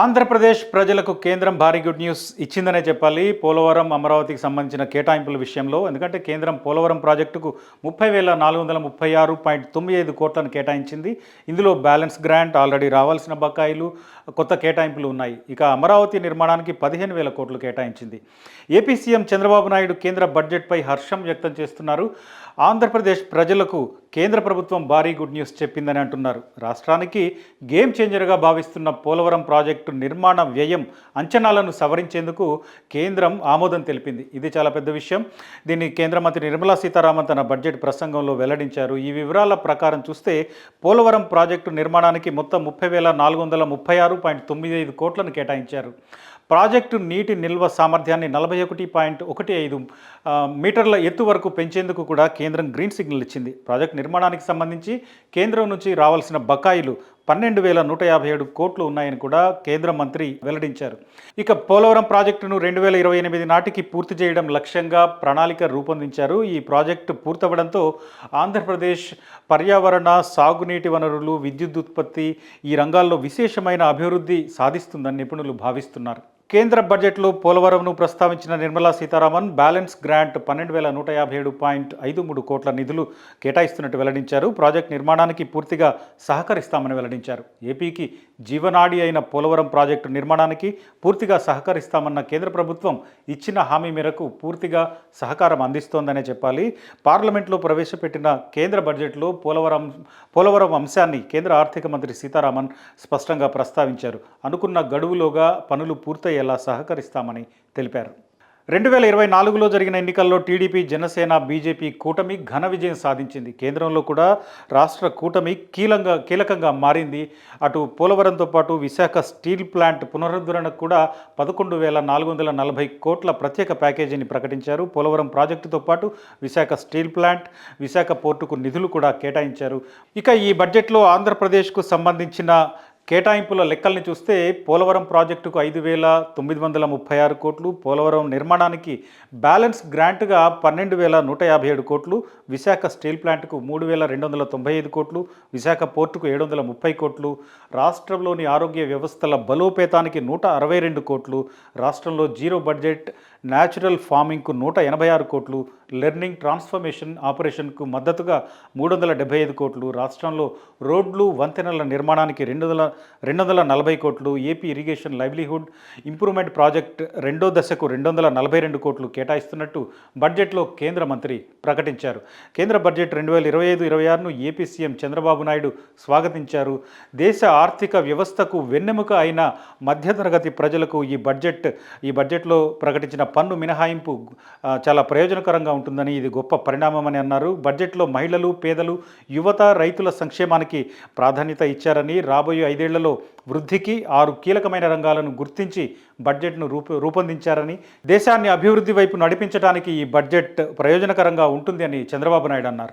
ఆంధ్రప్రదేశ్ ప్రజలకు కేంద్రం భారీ గుడ్ న్యూస్ ఇచ్చిందనే చెప్పాలి. పోలవరం అమరావతికి సంబంధించిన కేటాయింపుల విషయంలో ఎందుకంటే కేంద్రం పోలవరం ప్రాజెక్టుకు ముప్పై వేల నాలుగు వందల ముప్పై ఆరు పాయింట్ తొమ్మిది ఐదు కోట్లను కేటాయించింది. ఇందులో బ్యాలెన్స్ గ్రాంట్ ఆల్రెడీ రావాల్సిన బకాయిలు కొత్త కేటాయింపులు ఉన్నాయి. ఇక అమరావతి నిర్మాణానికి పదిహేను వేల కోట్లు కేటాయించింది. ఏపీ సీఎం చంద్రబాబు నాయుడు కేంద్ర బడ్జెట్పై హర్షం వ్యక్తం చేస్తున్నారు. ఆంధ్రప్రదేశ్ ప్రజలకు కేంద్ర ప్రభుత్వం భారీ గుడ్ న్యూస్ చెప్పిందని అంటున్నారు. రాష్ట్రానికి గేమ్ చేంజర్గా భావిస్తున్న పోలవరం ప్రాజెక్టు ప్రాజెక్టు నిర్మాణ వ్యయం అంచనాలను సవరించేందుకు కేంద్రం ఆమోదం తెలిపింది. ఇది చాలా పెద్ద విషయం. దీన్ని కేంద్ర మంత్రి నిర్మలా సీతారామన్ తన బడ్జెట్ ప్రసంగంలో వెల్లడించారు. ఈ వివరాల ప్రకారం చూస్తే పోలవరం ప్రాజెక్టు నిర్మాణానికి మొత్తం ముప్పై వేల నాలుగు వందల ముప్పై ఆరు పాయింట్ తొమ్మిది ఐదు కోట్లను కేటాయించారు. ప్రాజెక్టు నీటి నిల్వ సామర్థ్యాన్ని నలభై ఒకటి పాయింట్ ఒకటి ఐదు మీటర్ల ఎత్తు వరకు పెంచేందుకు కూడా కేంద్రం గ్రీన్ సిగ్నల్ ఇచ్చింది. ప్రాజెక్ట్ నిర్మాణానికి సంబంధించి కేంద్రం నుంచి రావాల్సిన బకాయిలు పన్నెండు వేల నూట యాభై ఏడు కోట్లు ఉన్నాయని కూడా కేంద్ర మంత్రి వెల్లడించారు. ఇక పోలవరం ప్రాజెక్టును రెండు వేల ఇరవై ఎనిమిది నాటికి పూర్తి చేయడం లక్ష్యంగా ప్రణాళిక రూపొందించారు. ఈ ప్రాజెక్టు పూర్తవడంతో ఆంధ్రప్రదేశ్ పర్యావరణ సాగునీటి వనరులు విద్యుత్ ఉత్పత్తి ఈ రంగాల్లో విశేషమైన అభివృద్ధి సాధిస్తుందని నిపుణులు భావిస్తున్నారు. కేంద్ర బడ్జెట్లో పోలవరంను ప్రస్తావించిన నిర్మలా సీతారామన్ బ్యాలెన్స్ గ్రాంట్ పన్నెండు వేల నూట యాభై ఏడు పాయింట్ ఐదు మూడు కోట్ల నిధులు కేటాయిస్తున్నట్టు వెల్లడించారు. ప్రాజెక్ట్ నిర్మాణానికి పూర్తిగా సహకరిస్తామని వెల్లడించారు. ఏపీకి జీవనాడి అయిన పోలవరం ప్రాజెక్టు నిర్మాణానికి పూర్తిగా సహకరిస్తామన్న కేంద్ర ప్రభుత్వం ఇచ్చిన హామీ మేరకు పూర్తిగా సహకారం అందిస్తోందనే చెప్పాలి. పార్లమెంట్లో ప్రవేశపెట్టిన కేంద్ర బడ్జెట్లో పోలవరం పోలవరం అంశాన్ని కేంద్ర ఆర్థిక మంత్రి సీతారామన్ స్పష్టంగా ప్రస్తావించారు. అనుకున్న గడువులోగా పనులు పూర్తయ్యేలా సహకరిస్తామని తెలిపారు. రెండు వేల ఇరవై నాలుగులో జరిగిన ఎన్నికల్లో టీడీపీ జనసేన బీజేపీ కూటమి ఘన విజయం సాధించింది. కేంద్రంలో కూడా రాష్ట్ర కూటమి కీలంగా కీలకంగా మారింది. అటు పోలవరంతో పాటు విశాఖ స్టీల్ ప్లాంట్ పునరుద్ధరణకు కూడా పదకొండు వేల నాలుగు వందల నలభై కోట్ల ప్రత్యేక ప్యాకేజీని ప్రకటించారు. పోలవరం ప్రాజెక్టుతో పాటు విశాఖ స్టీల్ ప్లాంట్ విశాఖ పోర్టుకు నిధులు కూడా కేటాయించారు. ఇక ఈ బడ్జెట్లో ఆంధ్రప్రదేశ్కు సంబంధించిన కేటాయింపుల లెక్కల్ని చూస్తే పోలవరం ప్రాజెక్టుకు ఐదు వేల తొమ్మిది వందల ముప్పై ఆరు కోట్లు పోలవరం నిర్మాణానికి బ్యాలెన్స్ గ్రాంట్గా పన్నెండు వేల నూట యాభై ఏడు కోట్లు విశాఖ స్టీల్ ప్లాంట్కు మూడు వేల రెండు వందల తొంభై ఐదు కోట్లు విశాఖ పోర్టుకు ఏడు వందల ముప్పై కోట్లు రాష్ట్రంలోని ఆరోగ్య వ్యవస్థల బలోపేతానికి నూట అరవై రెండు కోట్లు రాష్ట్రంలో జీరో బడ్జెట్ న్యాచురల్ ఫార్మింగ్కు నూట ఎనభై ఆరు కోట్లు లెర్నింగ్ ట్రాన్స్ఫర్మేషన్ ఆపరేషన్కు మద్దతుగా మూడు వందల డెబ్బై ఐదు కోట్లు రాష్ట్రంలో రోడ్లు వంతెనల నిర్మాణానికి రెండు వందల రెండు వందల నలభై కోట్లు AP irrigation livelihood improvement project రెండో దశకు రెండు వందల నలభై రెండు కోట్లు కేటాయిస్తున్నట్టు బడ్జెట్లో కేంద్ర మంత్రి ప్రకటించారు. కేంద్ర బడ్జెట్ రెండు వేల ఇరవై ఐదు ఇరవై ఆరును ఏపీ సీఎం చంద్రబాబు నాయుడు స్వాగతించారు. దేశ ఆర్థిక వ్యవస్థకు వెన్నెముక అయిన మధ్యతరగతి ప్రజలకు ఈ బడ్జెట్ ఈ బడ్జెట్లో ప్రకటించిన పన్ను మినహాయింపు చాలా ప్రయోజనకరంగా ఉంటుందని ఇది గొప్ప పరిణామమని అన్నారు. బడ్జెట్లో మహిళలు పేదలు యువత రైతుల సంక్షేమానికి ప్రాధాన్యత ఇచ్చారని రాబోయే ఐదేళ్ళలో వృద్ధికి ఆరు కీలకమైన రంగాలను గుర్తించి బడ్జెట్ను రూప రూపొందించారని దేశాన్ని అభివృద్ధి వైపు నడిపించడానికి ఈ బడ్జెట్ ప్రయోజనకరంగా ఉంటుంది అని చంద్రబాబు నాయుడు అన్నారు.